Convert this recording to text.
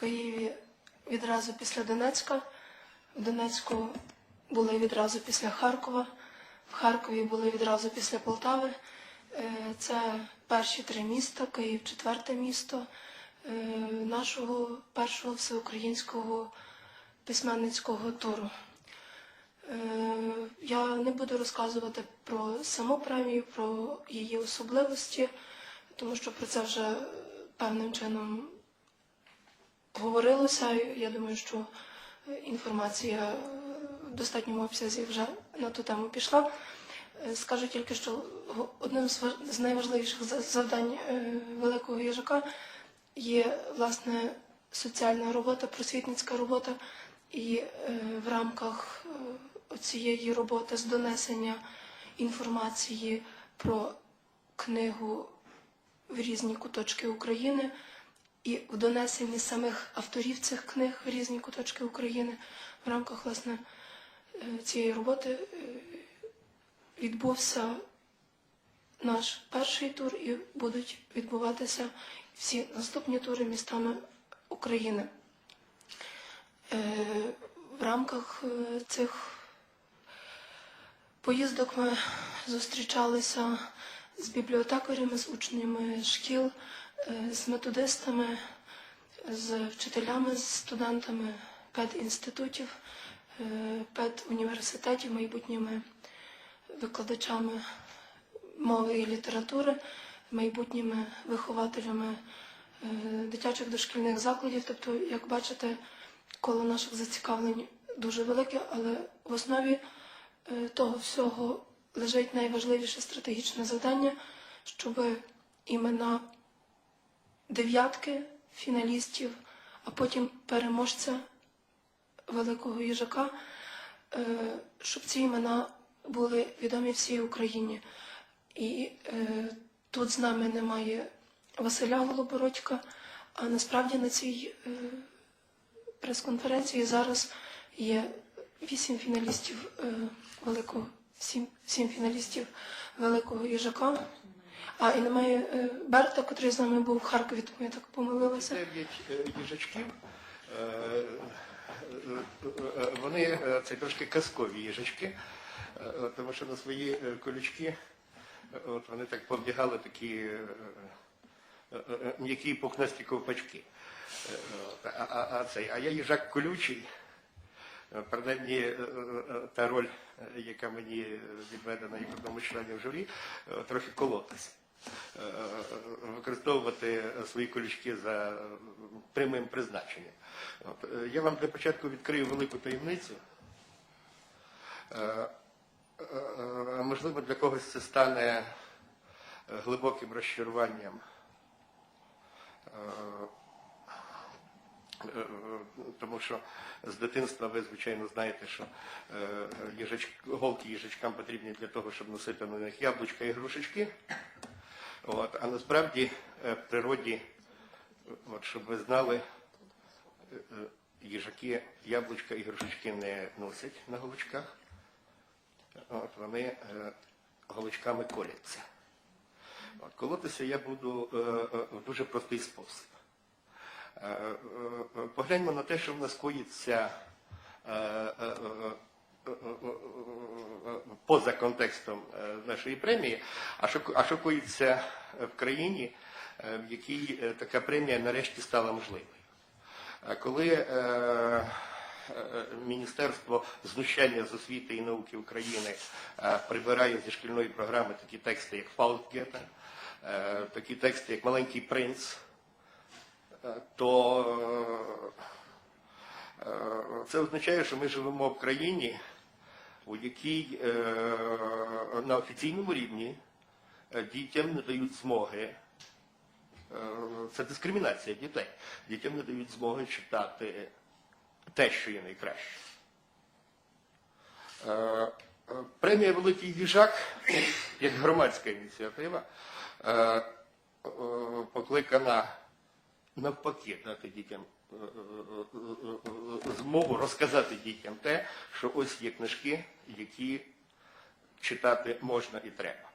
Києві відразу після Донецька. В Донецьку були відразу після Харкова. В Харкові були відразу після Полтави. Е, Це перші три міста, Київ четверте місто е, нашого першого всеукраїнського письменницького туру. Е, Я не буду розказувати про саму премію, про її особливості, тому що про це вже певним чином говорилося. Я думаю, що е, інформація е, в достатньому обсязі вже на ту тему пішла. Е, Скажу тільки, що одним з найважливіших завдань великого їжака є власне соціальна робота, просвітницька робота, і в рамках цієї роботи з донесення інформації про книгу в різні куточки України і в донесенні самих авторів цих книг в різні куточки України в рамках власне е, цієї роботи е, відбувся наш перший тур і будуть відбуватися всі наступні тури містами України. Е, В рамках цих поїздок ми зустрічалися з бібліотекарями, з учнями шкіл, з методистами, з вчителями, з студентами педінститутів, е, педуніверситетів, майбутніми викладачами мови і літератури, майбутніми вихователями е, дитячих дошкільних закладів. Тобто, як бачите, коло наших зацікавлень дуже велике, але в основі е, того всього лежить найважливіше стратегічне завдання, щоб імена дев'ятки фіналістів, а потім переможця великого їжака, е, щоб ці імена були відомі всій Україні. І е, тут з нами немає Василя Голобородька, а насправді на цій е, прес-конференції зараз є вісім фіналістів великого, сім, сім фіналістів великого їжака. А і немає е, Берта, котрий з нами був в Харкові, тому я так помилилася. Дев'ять е, їжачків. Е, Вони це трошки казкові їжачки, тому що на свої колючки от вони так повдягали такі м'які пухнасті ковпачки. А, а, а, цей, а я їжак колючий. Е, Принаймні е, е, та роль, яка мені відведена як одному членів журі, трохи колотася. Використовувати свої колючки за прямим призначенням. Я вам для початку відкрию велику таємницю. Можливо, для когось це стане глибоким розчаруванням. Тому що з дитинства ви, звичайно, знаєте, що е, голки їжачкам потрібні для того, щоб носити на них яблучка і грушечки. От, а насправді е, в природі, от, щоб ви знали, е, їжаки яблучка і грушечки не носять на голочках. От, вони голочками коляться. От, колотися я буду в дуже простий спосіб. Е, е, е, Погляньмо на те, що в нас коїться поза контекстом нашої премії, а що, а що коїться в країні, в якій така премія нарешті стала можливою. Коли Міністерство знущання з освіти і науки України прибирає зі шкільної програми такі тексти, як Фаустгета, такі тексти, як Маленький принц, то е, це означає, що ми живемо в країні, у якій е, на офіційному рівні е, дітям не дають змоги. Це дискримінація дітей. Дітям не дають змоги читати те, що є найкраще. Премія Великий їжак, як громадська ініціатива, покликана навпаки дати дітям е, е, е, змогу розказати дітям те, що ось є книжки, які читати можна і треба.